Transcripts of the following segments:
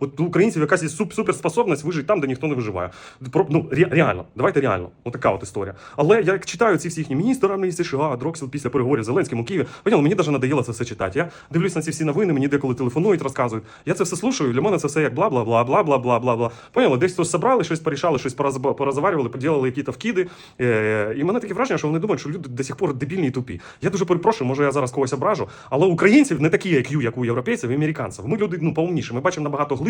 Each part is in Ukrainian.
От у українців якась є суперспособність вижити там, де ніхто не виживає. Ну, реально, давайте реально. Отака от історія. Але я читаю ці всі їхні міністри армії США, Дроксіл після переговорів з Зеленським у Києві. Поняли, мені навіть надоело це все читати. Я дивлюсь на ці всі новини, мені деколи телефонують, розказують. Я це все слушаю. Для мене це все як бла, бла, бла, бла, бла, бла, бла, бла. Поняли, десь то собрали, щось порішали, щось порозаварювали, поділили якісь вкиди. Е, і мене таке враження, що вони думають, що люди до сих пор дебільні і тупі. Я дуже перепрошую, може я зараз когось ображу, але українців не такі, як ю, як у європейців і американців. Ми люди ну поумніші. Ми бачимо набагато глибше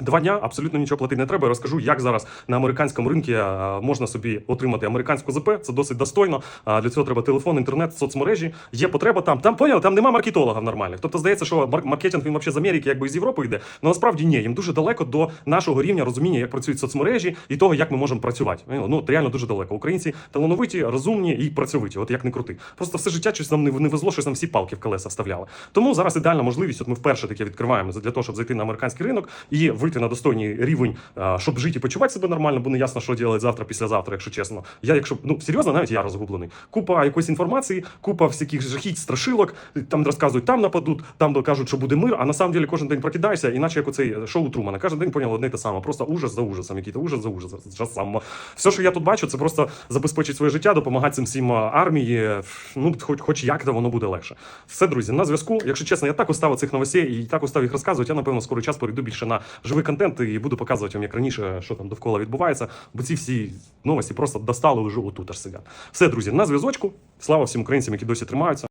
Два дня абсолютно нічого платити не треба. Я розкажу, як зараз на американському ринку е, можна собі отримати американську ЗП. Це досить достойно. Для цього треба телефон, інтернет, соцмережі. Є потреба там. Там поняли, там нема маркетологів нормальних. Тобто здається, що мар- маркетинг він взагалі з Америки, якби з Європи йде. Але насправді ні. Їм дуже далеко до нашого рівня розуміння, як працюють соцмережі і того, як ми можемо працювати. Ну реально дуже далеко. Українці талановиті, розумні і працьовиті. От як не крути. Просто все життя щось нам не везло, щось нам всі палки в колеса вставляли. Тому зараз ідеальна можливість. От ми вперше таке відкриваємо для того, щоб зайти на американський ринок і вийти на достойний рівень, щоб жити і почувати себе нормально, бо не ясно, що робити завтра, післязавтра, якщо чесно. Я, якщо ну серйозно, навіть я розгублений. Купа якоїсь інформації, купа всяких жахіть, страшилок. Там розказують, там нападуть, там кажуть, що буде мир. А на самом деле кожен день прокидаєшся, іначе як оцей шоу Трумана. Кожен день поняв одне й те саме. Просто ужас за ужасом, який то ужас за ужасом. Все, що я тут бачу, це просто забезпечить своє життя, допомагати цим всім армії. Ну, хоч, хоч як то воно буде легше. Все, друзі, на зв'язку. Якщо чесно, я так устав цих новостей і так устав їх розказувати. Я напевно скоро час перейду більше на живий контент і буду показувати вам, як раніше, що там довкола відбувається. Бо ці всі новості просто достали вже отут аж сидять. Все, друзі, на зв'язочку. Слава всім українцям, які досі тримаються.